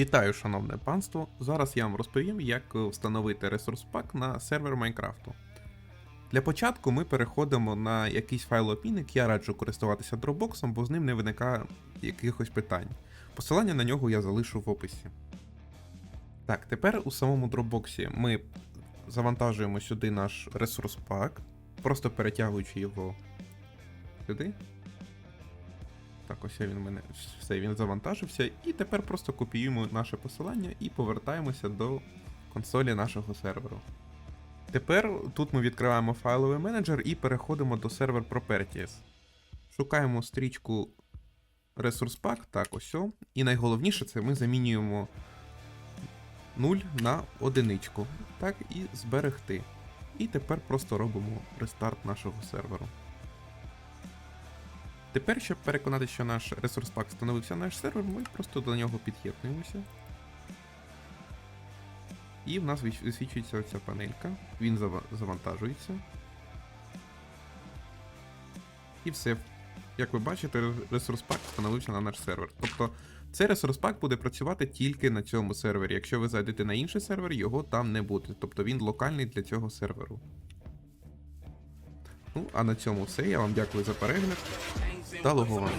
Вітаю, шановне панство! Зараз я вам розповім, як е, встановити ресурс пак на сервер Майнкрафту. Для початку ми переходимо на якийсь файлообмінник, я раджу користуватися Dropbox, бо з ним не виникає якихось питань. Посилання на нього я залишу в описі. Так, тепер у самому Dropbox ми завантажуємо сюди наш ресурс пак, просто перетягуючи його сюди. Так, ось він мене все, він завантажився. І тепер просто копіюємо наше посилання і повертаємося до консолі нашого серверу. Тепер тут ми відкриваємо файловий менеджер і переходимо до сервер Properties. Шукаємо стрічку Resource Pack, так, ось. І найголовніше це ми замінюємо 0 на одиничку. Так, і зберегти. І тепер просто робимо рестарт нашого серверу. Тепер, щоб переконатися, що наш ресурс пак встановився на наш сервер, ми просто до нього під'єднуємося. І в нас вис- висвічується оця панелька. Він зава- завантажується. І все. Як ви бачите, ресурс пак встановився на наш сервер. Тобто цей ресурс пак буде працювати тільки на цьому сервері. Якщо ви зайдете на інший сервер, його там не буде. Тобто він локальний для цього серверу. Ну, а на цьому все. Я вам дякую за перегляд. Double horn.